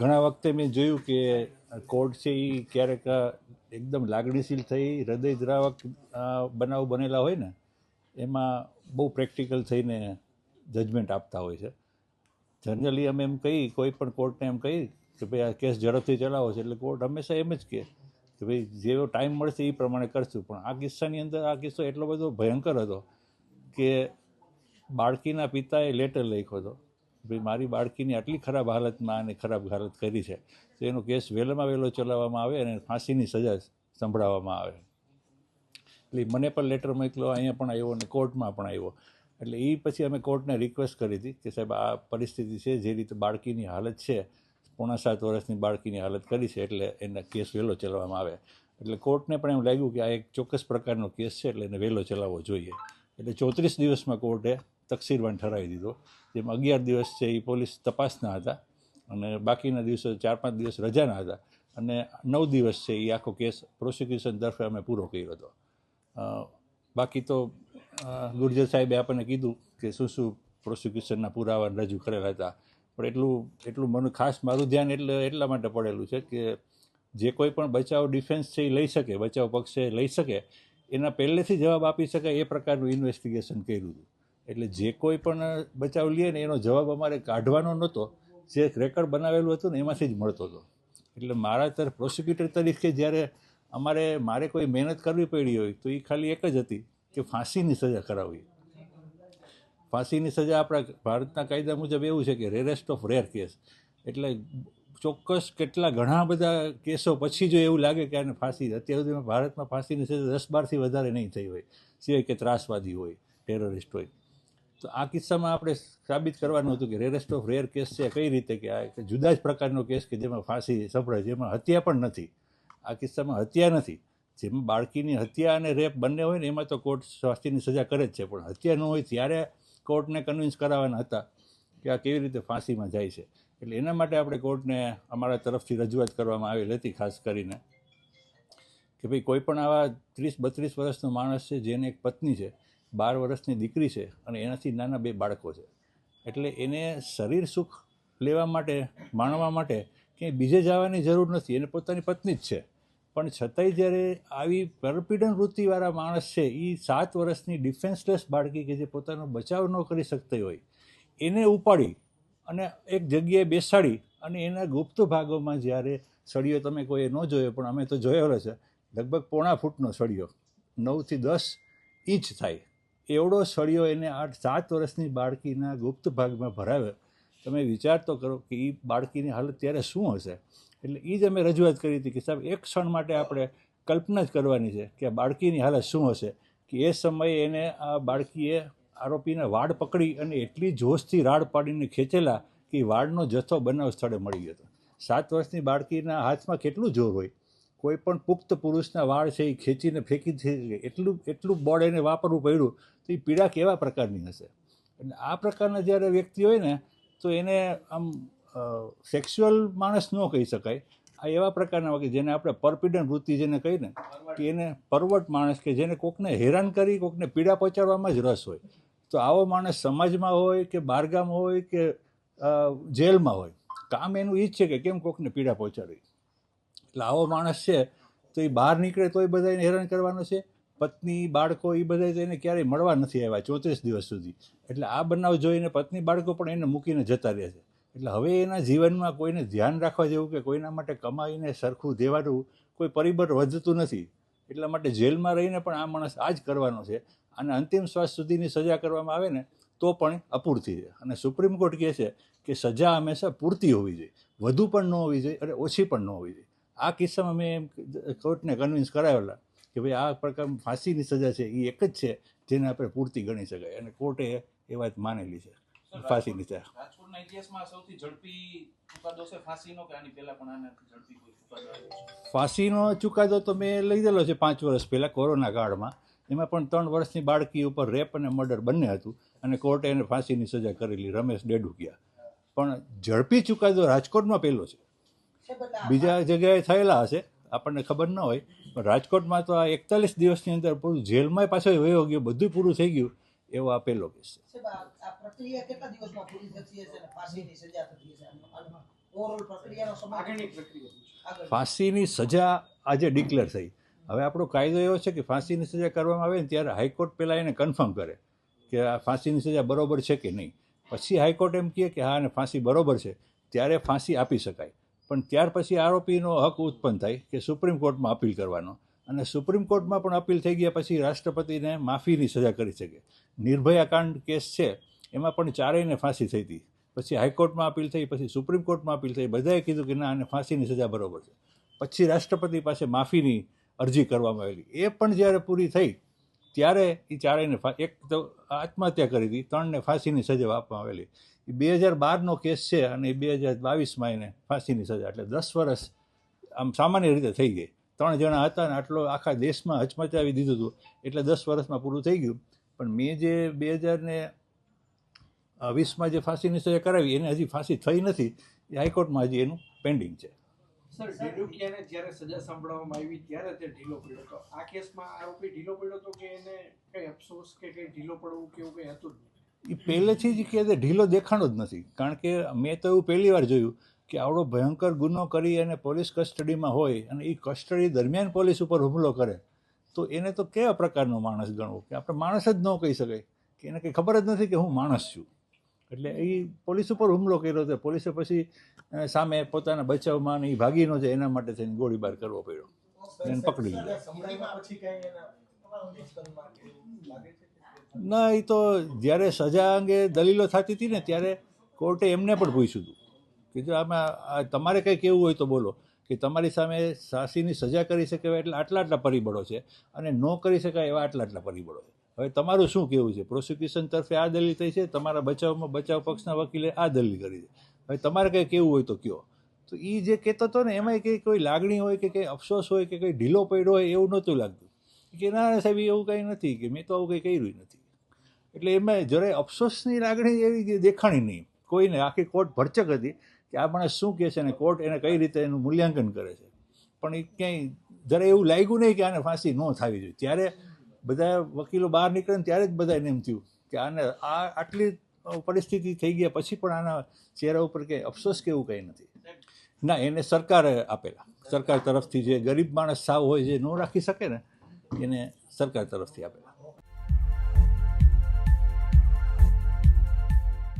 ઘણા વખતે મેં જોયું કે કોર્ટ છે એ ક્યારેક એકદમ લાગણીશીલ થઈ, હૃદયદ્રાવક દ્રાવક બનાવ બનેલા હોય ને, એમાં બહુ પ્રેક્ટિકલ થઈને જજમેન્ટ આપતા હોય છે. જનરલી અમે એમ કહી, કોઈ પણ કોર્ટને એમ કહી કે ભાઈ આ કેસ ઝડપથી ચલાવો છે, એટલે કોર્ટ હંમેશા એમ જ કહે કે ભાઈ જેવો ટાઈમ મળશે એ પ્રમાણે કરશું. પણ આ કિસ્સાની અંદર આ કિસ્સો એટલો બધો ભયંકર હતો કે બાળકીના પિતાએ લેટર લખ્યો હતો. ભાઈ, મારી બાળકીની આટલી ખરાબ હાલતમાં અને ખરાબ હાલત કરી છે. તો એનો કેસ વહેલામાં વહેલો ચલાવવામાં આવે અને ફાંસીની સજા સંભળાવવામાં આવે. એટલે મને પણ લેટર મોકલો અહીંયા પણ આવ્યો અને કોર્ટમાં પણ આવ્યો. એટલે એ પછી અમે કોર્ટને રિક્વેસ્ટ કરી હતી કે, સાહેબ, આ પરિસ્થિતિ છે, જે રીતે બાળકીની હાલત છે, પોણા સાત વર્ષની બાળકીની હાલત કરી છે, એટલે એને કેસ વહેલો ચલાવવામાં આવે. એટલે કોર્ટને પણ એમ લાગ્યું કે આ એક ચોક્કસ પ્રકારનો કેસ છે, એટલે એને વહેલો ચલાવવો જોઈએ. એટલે ચોત્રીસ દિવસમાં કોર્ટે તકસીરવાન ઠરાવી દીધો. જેમ અગિયાર દિવસ છે એ પોલીસ તપાસના હતા અને બાકીના દિવસો ચાર પાંચ દિવસ રજાના હતા. અને નવ દિવસ છે એ આખો કેસ પ્રોસિક્યુશન તરફે અમે પૂરો કર્યો હતો. બાકી તો ગુર્જર સાહેબે આપણને કીધું કે શું શું પ્રોસિક્યુશનના પુરાવા રજૂ કરેલા હતા. પણ એટલું એટલું મને ખાસ મારું ધ્યાન એટલે, એટલા માટે પડેલું છે કે જે કોઈ પણ બચાવ ડિફેન્સ છે એ લઈ શકે, બચાવ પક્ષે લઈ શકે, એના પહેલેથી જવાબ આપી શકાય એ પ્રકારનું ઇન્વેસ્ટિગેશન કર્યું હતું. એટલે જે કોઈ પણ બચાવ લઈએ ને એનો જવાબ અમારે કાઢવાનો નહોતો. જે રેકર્ડ બનાવેલું હતું ને એમાંથી જ મળતો હતો. એટલે મારા તરફ પ્રોસિક્યુટર તરીકે જ્યારે અમારે મારે કોઈ મહેનત કરવી પડી હોય તો એ ખાલી એક જ હતી કે ફાંસીની સજા કરાવવી. ફાંસીની સજા આપણા ભારતના કાયદા મુજબ એવું છે કે રેરેસ્ટ ઓફ રેર કેસ એટલે ચોક્કસ કેટલા ઘણા બધા કેસો પછી જો એવું લાગે કે આને ફાંસી, અત્યાર સુધીમાં ભારતમાં ફાંસીની સજા દસ બારથી વધારે નહીં થઈ હોય. સિવાય કે ત્રાસવાદી હોય ટેરરિસ્ટ હોય. તો આ કિસ્સામાં આપણે સાબિત કરવાનું હતું કે રેરેસ્ટ ઓફ રેર કેસ છે કઈ રીતે કે આ જુદા જ પ્રકારનો કેસ કે જેમાં ફાંસી સફળે જેમાં હત્યા પણ નથી. આ કિસ્સામાં હત્યા નથી. જેમાં બાળકીની હત્યા અને રેપ બંને હોય ને, એમાં તો કોર્ટ સ્વાસ્થ્યની સજા કરે જ છે, પણ હત્યા ન હોય ત્યારે કોર્ટને કન્વિન્સ કરાવવાના હતા કે આ કેવી રીતે ફાંસીમાં જાય છે. એટલે એના માટે આપણે કોર્ટને અમારા તરફથી રજૂઆત કરવામાં આવેલ હતી, ખાસ કરીને કે ભાઈ કોઈ પણ આવા ત્રીસ, બત્રીસ વર્ષનો માણસ છે જેને એક પત્ની છે બાર વર્ષની દીકરી છે અને એનાથી નાના બે બાળકો છે. એટલે એને શરીર સુખ લેવા માટે, માણવા માટે ક્યાંય બીજે જવાની જરૂર નથી. એને પોતાની પત્ની જ છે. પણ છતાંય જ્યારે આવી પરપીડન વૃત્તિવાળા માણસ છે એ સાત વર્ષની ડિફેન્સલેસ બાળકી કે જે પોતાનો બચાવ ન કરી શકતી હોય, એને ઉપાડી અને એક જગ્યાએ બેસાડી અને એના ગુપ્ત ભાગોમાં જ્યારે સળિયો તમે કોઈ ન જોયો, પણ અમે તો જોયેલો છે, લગભગ પોણા ફૂટનો સળિયો, નવથી દસ ઇંચ થાય. એવડો સળિયો એને આઠ, સાત વર્ષની બાળકીના ગુપ્ત ભાગમાં ભરાવે તમે વિચાર તો કરો કે એ બાળકીની હાલત ત્યારે શું હશે? એટલે એ જ અમે રજૂઆત કરી હતી કે સાહેબ, એક ક્ષણ માટે આપણે કલ્પના જ કરવાની છે કે બાળકીની હાલત શું હશે? કે એ સમયે એને આ બાળકીએ આરોપીને વાડ પકડી અને એટલી જોશથી રાડ પાડીને ખેંચેલા કે વાડનો જથ્થો બનાવ સ્થળે મળી ગયો હતો. સાત વર્ષની બાળકીના હાથમાં કેટલું જોર હોય? કોઈ પણ પુખ્ત પુરુષના વાળ છે એ ખેંચીને ફેંકી દે એટલું એટલું બળ એને વાપરવું પડ્યું તો એ પીડા કેવા પ્રકારની હશે? એટલે આ પ્રકારના જ્યારે વ્યક્તિ હોય ને, તો એને આમ સેક્સ્યુઅલ માણસ ન કહી શકાય. આ એવા પ્રકારના કે જેને આપણે પરપીડન વૃત્તિ જેને કહીને કે એને પરવટ માણસ કે જેને કોકને હેરાન કરી, કોકને પીડા પહોંચાડવામાં જ રસ હોય. તો આવો માણસ સમાજમાં હોય કે બારગામ હોય કે જેલમાં હોય, કામ એનું એ જ છે કે કેમ કોકને પીડા પહોંચાડવી? એટલે આવો માણસ છે, તો એ બહાર નીકળે તોય બધાને હેરાન કરવાનો છે. પત્ની, બાળકો એ બધા તો એને ક્યારેય મળવા નથી આવ્યા ચોત્રીસ દિવસ સુધી. એટલે આ બનાવ જોઈને પત્ની, બાળકો પણ એને મૂકીને જતા રહે છે. એટલે હવે એના જીવનમાં કોઈને ધ્યાન રાખવા જેવું કે કોઈના માટે કમાઈને સરખું દેવાનું કોઈ પરિબળ વધતું નથી. એટલા માટે જેલમાં રહીને પણ આ માણસ આ જ કરવાનો છે. અને અંતિમ શ્વાસ સુધીની સજા કરવામાં આવે ને, તો પણ અપૂરતી છે. અને સુપ્રીમ કોર્ટ કહે છે કે સજા હંમેશા પૂરતી હોવી જોઈએ. વધુ પણ ન હોવી જોઈએ અને ઓછી પણ ન હોવી જોઈએ. આ કિસ્સામાં મેં એમ કોર્ટને કન્વિન્સ કરાવેલા કે ભાઈ આ પ્રકાર ફાંસીની સજા છે એ એક જ છે જેને આપણે પૂરતી ગણી શકાય. અને કોર્ટે એ વાત માનેલી છે ફાંસીની સજા. રાજકોટના ઇતિહાસમાં સૌથી ઝડપી ચુકાદો છે ફાંસીનો કે આની પહેલા પણ આનાથી ઝડપી કોઈ ચુકાદો ફાંસીનો ચુકાદો તો મેં લીધેલો છે પાંચ વર્ષ પહેલાં કોરોના કાળમાં. એમાં પણ ત્રણ વર્ષની બાળકી ઉપર રેપ અને મર્ડર બંને હતું અને કોર્ટે એને ફાંસીની સજા કરેલી રમેશ ડેડુકિયા. પણ ઝડપી ચુકાદો રાજકોટમાં પહેલો છે. બીજા જગ્યાએ થયેલા હશે આપણને ખબર ન હોય પણ રાજકોટમાં તો આ એકતાલીસ દિવસની અંદર પૂરું જેલમાં પાછો વયો ગયો બધું પૂરું થઈ ગયું એવો આ પહેલો કેસ છે. ફાંસીની સજા આજે ડિક્લેર થઈ. હવે આપણો કાયદો એવો છે કે ફાંસીની સજા કરવામાં આવે ને ત્યારે હાઈકોર્ટ પહેલાં એને કન્ફર્મ કરે કે આ ફાંસીની સજા બરોબર છે કે નહીં. પછી હાઈકોર્ટ એમ કહે કે હા અને ફાંસી બરોબર છે. ત્યારે ફાંસી આપી શકાય. પણ ત્યાર પછી આરોપીનો હક ઉત્પન્ન થાય કે સુપ્રીમ કોર્ટમાં અપીલ કરવાનો. અને સુપ્રીમ કોર્ટમાં પણ અપીલ થઈ ગયા પછી રાષ્ટ્રપતિને માફીની સજા કરી શકે. નિર્ભયા કાંડ કેસ છે, એમાં પણ ચારેયને ફાંસી થઈ હતી. પછી હાઈકોર્ટમાં અપીલ થઈ, પછી સુપ્રીમ કોર્ટમાં અપીલ થઈ. બધાએ કીધું કે ના, આને ફાંસીની સજા બરોબર છે. પછી રાષ્ટ્રપતિ પાસે માફીની અરજી કરવામાં આવેલી. એ પણ જ્યારે પૂરી થઈ, ત્યારે એ ચારેયને એક તો આત્મહત્યા કરી હતી, ત્રણને ફાંસીની સજા આપવામાં આવેલી. એ બે હજાર બારનો કેસ છે અને બે હજાર બાવીસમાં એને ફાંસીની સજા. એટલે દસ વર્ષ આમ સામાન્ય રીતે થઈ ગઈ. ત્રણ જણા હતા અને આટલો આખા દેશમાં હચમચાવી દીધું હતું. એટલે દસ વર્ષમાં પૂરું થઈ ગયું. પણ મેં જે બે હજારને વીસમાં જે ફાંસીની સજા કરાવી, એને હજી ફાંસી થઈ નથી. એ હાઈકોર્ટમાં હજી એનું પેન્ડિંગ છે. જ્યારે સજા સાંભળવામાં આવી ઢીલો પડ્યો હતો. કે એને કઈ અફસોસ કે કઈ ઢીલો પડવું કે એવું હતું એ પહેલેથી જ કે ઢીલો દેખાણો જ નથી. કારણ કે મેં તો એવું પહેલી વાર જોયું કે આવડો ભયંકર ગુનો કરી અને પોલીસ કસ્ટડીમાં હોય અને એ કસ્ટડી દરમિયાન પોલીસ ઉપર હુમલો કરે, તો એને તો કેવા પ્રકારનો માણસ ગણવો? કે આપણે માણસ જ ન કહી શકાય. કે એને કંઈ ખબર જ નથી કે હું માણસ છું. એટલે એ પોલીસ ઉપર હુમલો કર્યો હતો પોલીસે પછી સામે પોતાના બચાવમાં એ ભાગી ન જાય એના માટે થઈને ગોળીબાર કરવો પડ્યો. એને પકડી લીધો. ના એ તો જ્યારે સજા અંગે દલીલો થતી હતી ને, ત્યારે કોર્ટે એમને પણ પૂછ્યું હતું. કે જો આમાં તમારે કંઈ કેવું હોય તો બોલો. કે તમારી સામે સાસીની સજા કરી શકે એવા એટલે આટલા આટલા પરિબળો છે અને ન કરી શકાય એવા આટલા આટલા પરિબળો છે. હવે તમારું શું કેવું છે? પ્રોસિક્યુશન તરફે આ દલીલ થઈ છે, તમારા બચાવમાં બચાવ પક્ષના વકીલે આ દલીલ કરી છે. હવે તમારે કંઈ કેવું હોય તો કયો. તો એ જે કહેતો હતો ને, એમાંય કંઈ કોઈ લાગણી હોય કે કંઈ અફસોસ હોય કે કંઈ ઢીલો પડ્યો હોય એવું નહોતું લાગતું. કે ના, સાહેબ એવું કંઈ નથી, કે મેં તો આવું કંઈ કર્યું નથી. એટલે એમાં જરાય અફસોસની લાગણી એવી દેખાણી નહીં. કોઈને આખી કોર્ટ ભરચક હતી કે આ માણસ શું કહે છે અને કોર્ટ એને કઈ રીતે એનું મૂલ્યાંકન કરે છે. પણ એ ક્યાંય જરા એવું લાગ્યું નહીં કે આને ફાંસી ન થવી જોઈએ. ત્યારે બધા વકીલો બહાર નીકળે ત્યારે જ બધાને એમ થયું કે આને આ આટલી પરિસ્થિતિ થઈ ગયા પછી પણ આના ચહેરા ઉપર કે અફસોસ કે એવું કંઈ નથી. ના, એને સરકારે આપેલા. સરકાર તરફથી જે ગરીબ માણસ સાવ હોય જે ન રાખી શકે ને, એને સરકાર તરફથી આપેલા.